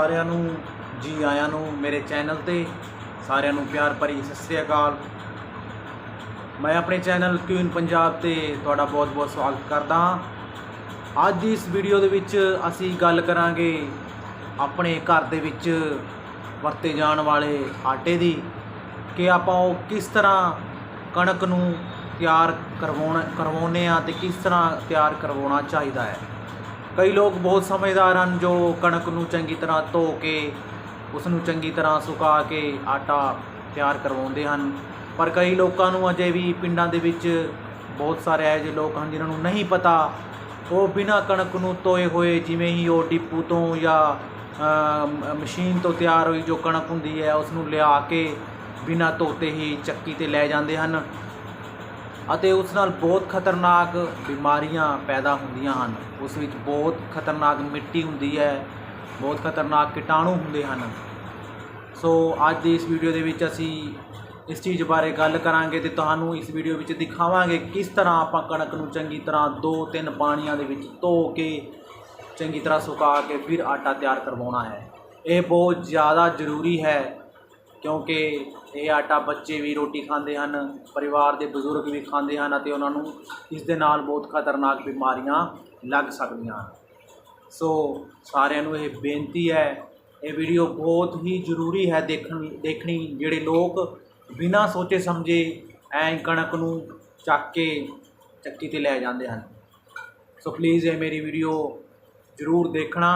ਸਾਰਿਆਂ ਨੂੰ, ਜੀ ਆਇਆਂ ਨੂੰ, ਮੇਰੇ ਚੈਨਲ ਤੇ ਸਾਰਿਆਂ ਨੂੰ ਪਿਆਰ ਭਰੀ ਸਤਿ ਸ੍ਰੀ ਅਕਾਲ। ਮੈਂ ਆਪਣੇ ਚੈਨਲ ਕਿਊਨ ਪੰਜਾਬ ਤੇ ਤੁਹਾਡਾ ਬਹੁਤ-ਬਹੁਤ ਸਵਾਗਤ ਕਰਦਾ ਹਾਂ। ਅੱਜ ਦੀ ਇਸ ਵੀਡੀਓ ਦੇ ਵਿੱਚ ਅਸੀਂ ਗੱਲ ਕਰਾਂਗੇ ਆਪਣੇ ਘਰ ਦੇ ਵਿੱਚ ਵਰਤੇ ਜਾਣ ਵਾਲੇ ਆਟੇ ਦੀ, ਕਿ ਆਪਾਂ ਉਹ ਕਿਸ ਤਰ੍ਹਾਂ ਕਣਕ ਨੂੰ ਤਿਆਰ ਕਰਵਾਉਣਾ, ਕਰਵਾਉਂਦੇ ਆ ਤੇ ਕਿਸ ਤਰ੍ਹਾਂ ਤਿਆਰ ਕਰਵਾਉਣਾ ਚਾਹੀਦਾ ਹੈ। ਕਈ ਲੋਕ ਬਹੁਤ ਸਮਝਦਾਰ ਹਨ ਜੋ ਕਣਕ ਨੂੰ ਚੰਗੀ ਤਰ੍ਹਾਂ ਧੋ ਕੇ ਉਸ ਨੂੰ ਚੰਗੀ ਤਰ੍ਹਾਂ ਸੁਕਾ ਕੇ ਆਟਾ ਤਿਆਰ ਕਰਵਾਉਂਦੇ ਹਨ। ਪਰ ਕਈ ਲੋਕਾਂ ਨੂੰ ਅਜੇ ਵੀ ਪਿੰਡਾਂ ਦੇ ਵਿੱਚ ਬਹੁਤ ਸਾਰੇ ਇਹੋ ਜਿਹੇ ਲੋਕ ਹਨ ਜਿਨ੍ਹਾਂ ਨੂੰ ਨਹੀਂ ਪਤਾ ਉਹ ਬਿਨਾਂ ਕਣਕ ਨੂੰ ਧੋਏ ਹੋਏ ਜਿਵੇਂ ਹੀ ਉਹ ਡਿਪੂ ਤੋਂ ਜਾਂ ਮਸ਼ੀਨ ਤੋਂ ਤਿਆਰ ਹੋਈ ਜੋ ਕਣਕ ਹੁੰਦੀ ਹੈ ਉਸ ਨੂੰ ਲਿਆ ਕੇ ਬਿਨਾਂ ਧੋਤੇ ਹੀ ਚੱਕੀ ਤੇ ਲੈ ਜਾਂਦੇ ਹਨ। ਅਤੇ ਉਸ ਨਾਲ ਬਹੁਤ ਖਤਰਨਾਕ ਬਿਮਾਰੀਆਂ ਪੈਦਾ ਹੁੰਦੀਆਂ ਹਨ। ਉਸ ਵਿੱਚ ਬਹੁਤ ਖਤਰਨਾਕ ਮਿੱਟੀ ਹੁੰਦੀ ਹੈ, ਬਹੁਤ ਖਤਰਨਾਕ ਕੀਟਾਣੂ ਹੁੰਦੇ ਹਨ। ਸੋ ਅੱਜ ਦੀ ਇਸ ਵੀਡੀਓ ਦੇ ਵਿੱਚ ਅਸੀਂ ਇਸ ਚੀਜ਼ ਬਾਰੇ ਗੱਲ ਕਰਾਂਗੇ ਤੇ ਤੁਹਾਨੂੰ ਇਸ ਵੀਡੀਓ ਵਿੱਚ ਦਿਖਾਵਾਂਗੇ ਕਿਸ ਤਰ੍ਹਾਂ ਆਪਾਂ ਕਣਕ ਨੂੰ ਚੰਗੀ ਤਰ੍ਹਾਂ ਦੋ ਤਿੰਨ ਪਾਣੀਆਂ ਦੇ ਵਿੱਚ ਧੋ ਕੇ ਚੰਗੀ ਤਰ੍ਹਾਂ ਸੁਕਾ ਕੇ ਫਿਰ ਆਟਾ ਤਿਆਰ ਕਰਵਾਉਣਾ ਹੈ। ਇਹ ਬਹੁਤ ਜ਼ਿਆਦਾ ਜ਼ਰੂਰੀ ਹੈ ਕਿਉਂਕਿ ਇਹ ਆਟਾ ਬੱਚੇ ਵੀ ਰੋਟੀ ਖਾਂਦੇ ਹਨ, ਪਰਿਵਾਰ ਦੇ ਬਜ਼ੁਰਗ ਵੀ ਖਾਂਦੇ ਹਨ ਅਤੇ ਉਹਨਾਂ ਨੂੰ ਇਸ ਦੇ ਨਾਲ ਬਹੁਤ ਖਤਰਨਾਕ ਬਿਮਾਰੀਆਂ ਲੱਗ ਸਕਦੀਆਂ ਹਨ। ਸੋ ਸਾਰਿਆਂ ਨੂੰ ਇਹ ਬੇਨਤੀ ਹੈ, ਇਹ ਵੀਡੀਓ ਬਹੁਤ ਹੀ ਜ਼ਰੂਰੀ ਹੈ ਦੇਖਣ, ਦੇਖਣੀ ਜਿਹੜੇ ਲੋਕ ਬਿਨਾਂ ਸੋਚੇ ਸਮਝੇ ਐਂ ਕਣਕ ਨੂੰ ਚੱਕ ਕੇ ਚੱਕੀ ਤੇ ਲੈ ਜਾਂਦੇ ਹਨ। ਸੋ ਪਲੀਜ਼ ਇਹ ਮੇਰੀ ਵੀਡੀਓ ਜ਼ਰੂਰ ਦੇਖਣਾ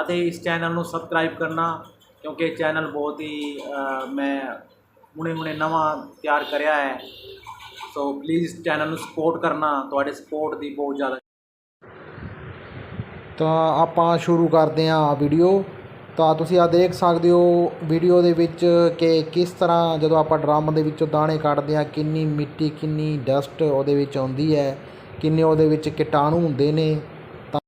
ਅਤੇ ਇਸ ਚੈਨਲ ਨੂੰ ਸਬਸਕ੍ਰਾਈਬ ਕਰਨਾ ਕਿਉਂਕਿ ਚੈਨਲ ਬਹੁਤ ਹੀ ਮੈਂ ਹੁਣੇ ਹੁਣੇ ਨਵਾਂ ਤਿਆਰ ਕਰਿਆ ਹੈ। ਸੋ ਪਲੀਜ਼ ਚੈਨਲ ਨੂੰ ਸਪੋਰਟ ਕਰਨਾ, ਤੁਹਾਡੇ ਸਪੋਰਟ ਦੀ ਬਹੁਤ ਜ਼ਿਆਦਾ ਤਾਂ ਆਪਾਂ ਸ਼ੁਰੂ ਕਰਦੇ ਹਾਂ ਵੀਡੀਓ ਤਾਂ ਤੁਸੀਂ ਆ ਦੇਖ ਸਕਦੇ ਹੋ ਵੀਡੀਓ ਦੇ ਵਿੱਚ ਕਿ ਕਿਸ ਤਰ੍ਹਾਂ ਜਦੋਂ ਆਪਾਂ ਡਰਮ ਦੇ ਵਿੱਚੋਂ ਦਾਣੇ ਕੱਢਦੇ ਹਾਂ, ਕਿੰਨੀ ਮਿੱਟੀ, ਕਿੰਨੀ ਡਸਟ ਉਹਦੇ ਵਿੱਚ ਆਉਂਦੀ ਹੈ, ਕਿੰਨੇ ਉਹਦੇ ਵਿੱਚ ਕੀਟਾਣੂ ਹੁੰਦੇ ਨੇ। ਤਾਂ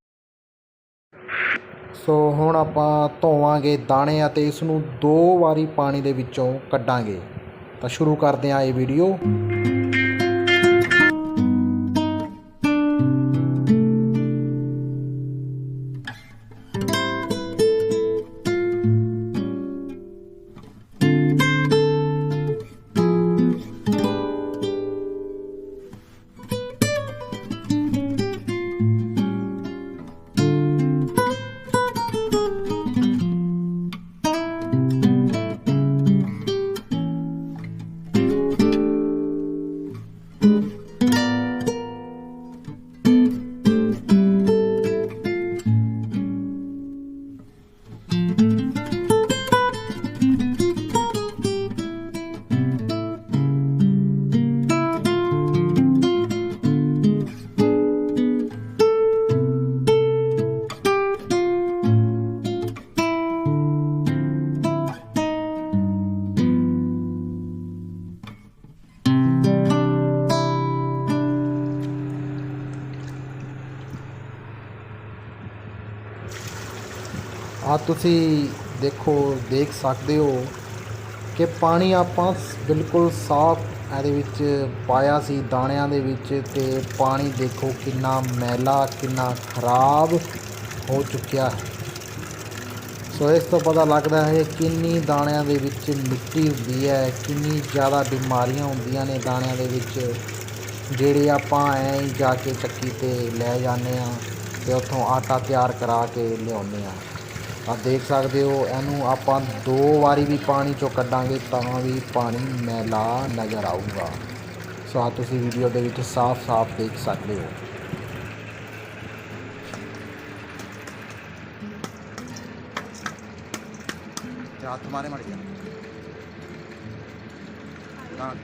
ਸੋ ਹੁਣ ਆਪਾਂ ਧੋਵਾਂਗੇ ਦਾਣੇ ਅਤੇ ਇਸ ਨੂੰ ਦੋ ਵਾਰੀ ਪਾਣੀ ਦੇ ਵਿੱਚੋਂ ਕੱਢਾਂਗੇ। ਤਾਂ ਸ਼ੁਰੂ ਕਰਦੇ ਹਾਂ ਇਹ ਵੀਡੀਓ। ਆ ਤੁਸੀਂ ਦੇਖੋ, ਦੇਖ ਸਕਦੇ ਹੋ ਕਿ ਪਾਣੀ ਆਪਾਂ ਬਿਲਕੁਲ ਸਾਫ਼ ਇਹਦੇ ਵਿੱਚ ਪਾਇਆ ਸੀ, ਦਾਣਿਆਂ ਦੇ ਵਿੱਚ ਤੇ ਪਾਣੀ ਦੇਖੋ ਕਿੰਨਾ ਮੈਲਾ, ਕਿੰਨਾ ਖਰਾਬ ਹੋ ਚੁੱਕਿਆ। ਹੈ ਸੋ ਇਸ ਤੋਂ ਪਤਾ ਲੱਗਦਾ ਹੈ ਕਿੰਨੀ ਦਾਣਿਆਂ ਦੇ ਵਿੱਚ ਮਿੱਟੀ ਹੁੰਦੀ ਹੈ, ਕਿੰਨੀ ਜ਼ਿਆਦਾ ਬਿਮਾਰੀਆਂ ਹੁੰਦੀਆਂ ਨੇ ਦਾਣਿਆਂ ਦੇ ਵਿੱਚ, ਜਿਹੜੇ ਆਪਾਂ ਐਂ ਹੀ ਜਾ ਕੇ ਚੱਕੀ ਤੇ ਲੈ ਜਾਂਦੇ ਆ ਤੇ ਉੱਥੋਂ ਆਟਾ ਤਿਆਰ ਕਰਾ ਕੇ ਲਿਆਉਂਦੇ ਆ। ਆ ਦੇਖ ਸਕਦੇ ਹੋ, ਇਹਨੂੰ ਆਪਾਂ ਦੋ ਵਾਰੀ ਵੀ ਪਾਣੀ ਚੋਂ ਕੱਢਾਂਗੇ ਤਾਂ ਵੀ ਪਾਣੀ ਮੈਲਾ ਨਜ਼ਰ ਆਊਗਾ। ਸੋ ਆ ਤੁਸੀਂ ਵੀਡੀਓ ਦੇ ਵਿੱਚ ਸਾਫ਼-ਸਾਫ਼ ਦੇਖ ਸਕਦੇ ਹੋ। ਹੱਥ ਮਾਰੇ ਮੜ ਗਿਆ ਹਾਂ।